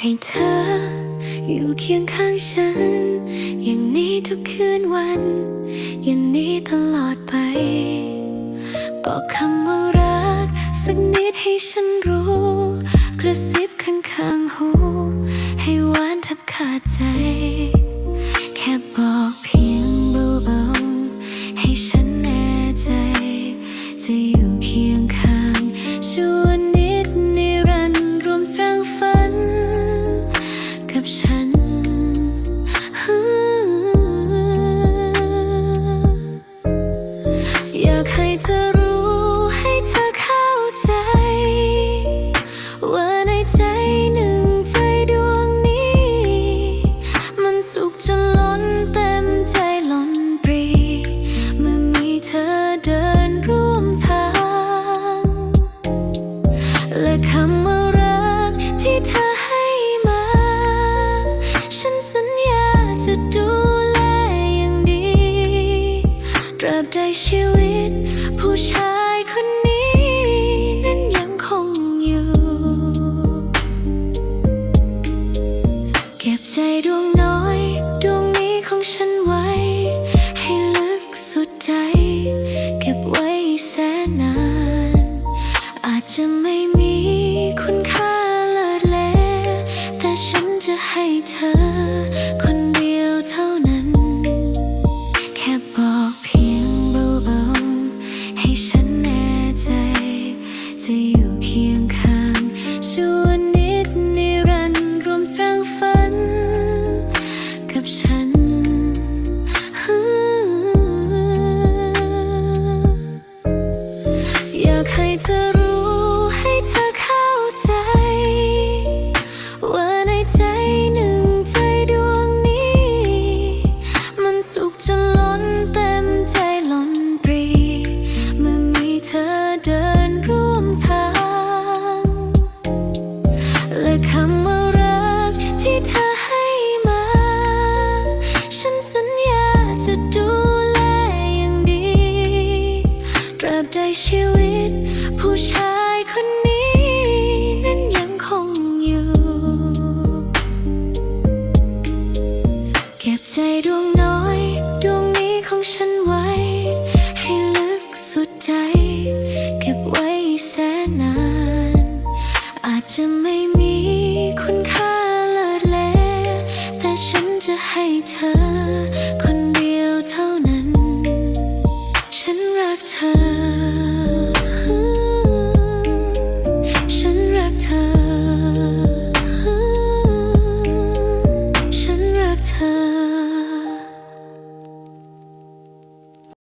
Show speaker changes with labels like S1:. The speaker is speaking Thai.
S1: ให้เธอ อยู่เคียงข้างฉัน อย่างนี้ทุกคืนวัน อย่างนี้ตลอดไป บอกคำว่ารัก สักนิดให้ฉันรู้ กระซิบข้างๆหู ให้หวานทับขาดใจ แค่บอกเพียงเบาๆให้ฉันแน่ใจจะอยู่ากให้เธอรู้ให้เธอเข้าใจ ว่าในใจหนึ่งใจดวงนี้ มันสุขจนล้นเต็มใจล้นปรี เมื่อมีเธอเดินร่วมทาง และคำว่ารักที่เธอให้มา ฉันสัญญาจะดู ใดชีวิต ผู้ชายคนนี้นั้นยังคงอยู่ เก็บใจดวงน้อยดวงนี้ของฉันไว้ ให้ลึกสุดใจ เก็บไว้แสนนาน อาจจะไม่มีคุณค่าเลิศเลแต่ฉันจะให้เธอ ให้เธอรู้ ใดชีวิต ผู้ชายคนนี้ นั้นยังคงอยู่ เก็บใจดวงน้อยดวงนี้ของฉันไว้ ให้ลึกสุดใจ เก็บไว้แสนนาน อาจจะไม่มีคุณค่าเลิศเลแต่ฉันจะให้เธอ คนเดียวเท่านั้น ฉันรักเธอ